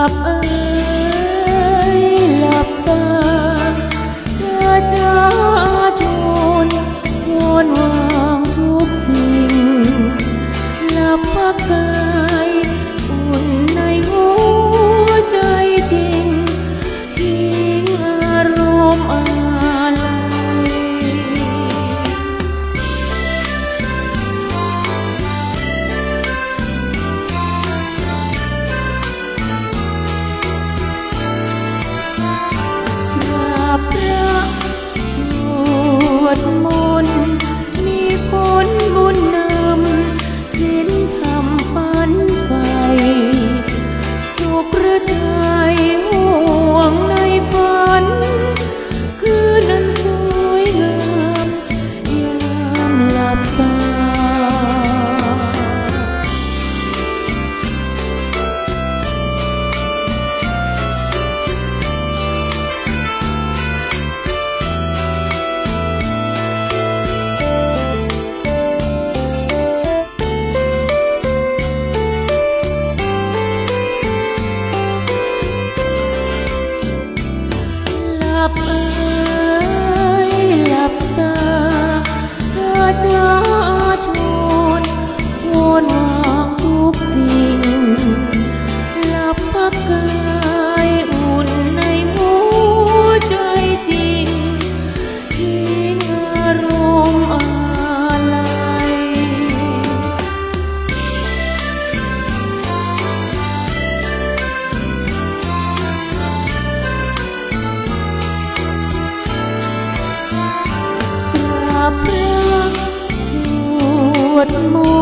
ลับเอ้ยหลับตา เธอจะทูลวอนวางทุกสิ่ง หลับพักกา พระสวดมนต์มีผลบุญนำศีลธรรมฝันใฝ่สุขหรือไทยห่วงในฝัน คือนั้นสวยงามยามหลับตา หลับ บพระสวดมนต์